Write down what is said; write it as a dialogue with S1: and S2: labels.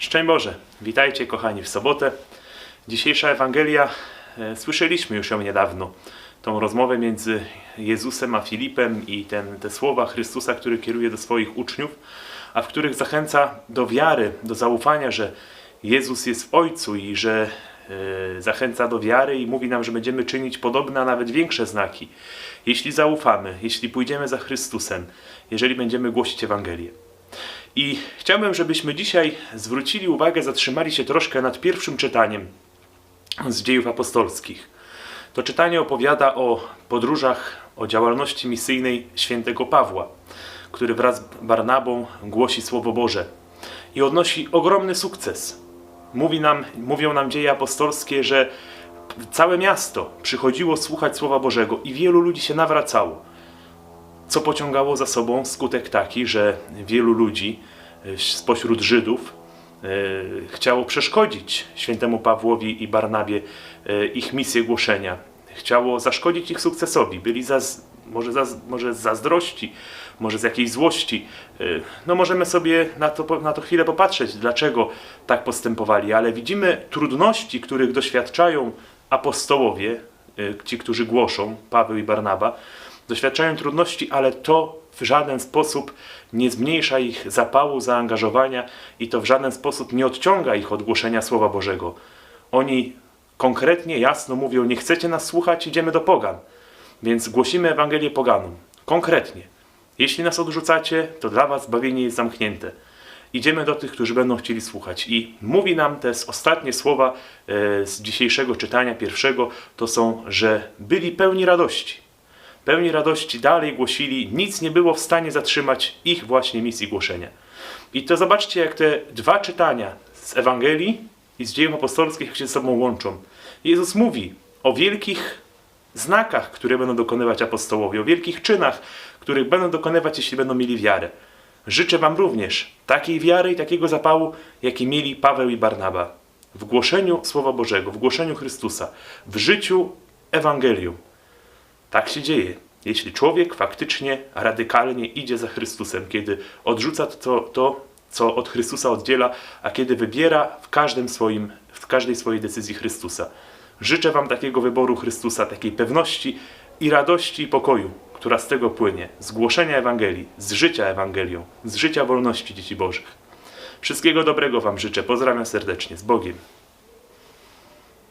S1: Szczęść Boże, witajcie kochani w sobotę. Dzisiejsza Ewangelia, e, słyszeliśmy już ją niedawno. Tą rozmowę między Jezusem a Filipem i ten, te słowa Chrystusa, który kieruje do swoich uczniów, a w których zachęca do wiary, do zaufania, że Jezus jest w Ojcu i że e, zachęca do wiary i mówi nam, że będziemy czynić podobne, a nawet większe znaki, jeśli zaufamy, jeśli pójdziemy za Chrystusem, jeżeli będziemy głosić Ewangelię. I chciałbym, żebyśmy dzisiaj zwrócili uwagę, zatrzymali się troszkę nad pierwszym czytaniem z dziejów apostolskich. To czytanie opowiada o podróżach, o działalności misyjnej świętego Pawła, który wraz z Barnabą głosi Słowo Boże i odnosi ogromny sukces. Mówi nam, mówią nam dzieje apostolskie, że całe miasto przychodziło słuchać Słowa Bożego i wielu ludzi się nawracało co pociągało za sobą skutek taki, że wielu ludzi e, spośród Żydów e, chciało przeszkodzić świętemu Pawłowi i Barnabie e, ich misję głoszenia. Chciało zaszkodzić ich sukcesowi. Byli zaz, może, zaz, może z zazdrości, może z jakiejś złości. No możemy sobie na to, na to chwilę popatrzeć, dlaczego tak postępowali, ale widzimy trudności, których doświadczają apostołowie, ci, którzy głoszą, Paweł i Barnaba, doświadczają trudności, ale to w żaden sposób nie zmniejsza ich zapału, zaangażowania i to w żaden sposób nie odciąga ich od głoszenia Słowa Bożego. Oni konkretnie, jasno mówią: Nie chcecie nas słuchać, idziemy do Pogan. Więc głosimy Ewangelię Poganom. Konkretnie. Jeśli nas odrzucacie, to dla was zbawienie jest zamknięte. Idziemy do tych, którzy będą chcieli słuchać. I mówi nam te ostatnie słowa e, z dzisiejszego czytania, pierwszego, to są, że byli pełni radości pełni radości dalej głosili, nic nie było w stanie zatrzymać ich właśnie misji głoszenia. I to zobaczcie, jak te dwa czytania z Ewangelii i z dziejów apostolskich się ze sobą łączą. Jezus mówi o wielkich znakach, które będą dokonywać apostołowie, o wielkich czynach, których będą dokonywać, jeśli będą mieli wiarę. Życzę Wam również takiej wiary i takiego zapału, jaki mieli Paweł i Barnaba w głoszeniu Słowa Bożego, w głoszeniu Chrystusa, w życiu Ewangelium. Tak się dzieje, jeśli człowiek faktycznie radykalnie idzie za Chrystusem, kiedy odrzuca to, to, co od Chrystusa oddziela, a kiedy wybiera w, każdym swoim, w każdej swojej decyzji Chrystusa. Życzę Wam takiego wyboru Chrystusa, takiej pewności i radości i pokoju, która z tego płynie, z głoszenia Ewangelii, z życia Ewangelią, z życia wolności dzieci Bożych. Wszystkiego dobrego Wam życzę. Pozdrawiam serdecznie. Z Bogiem.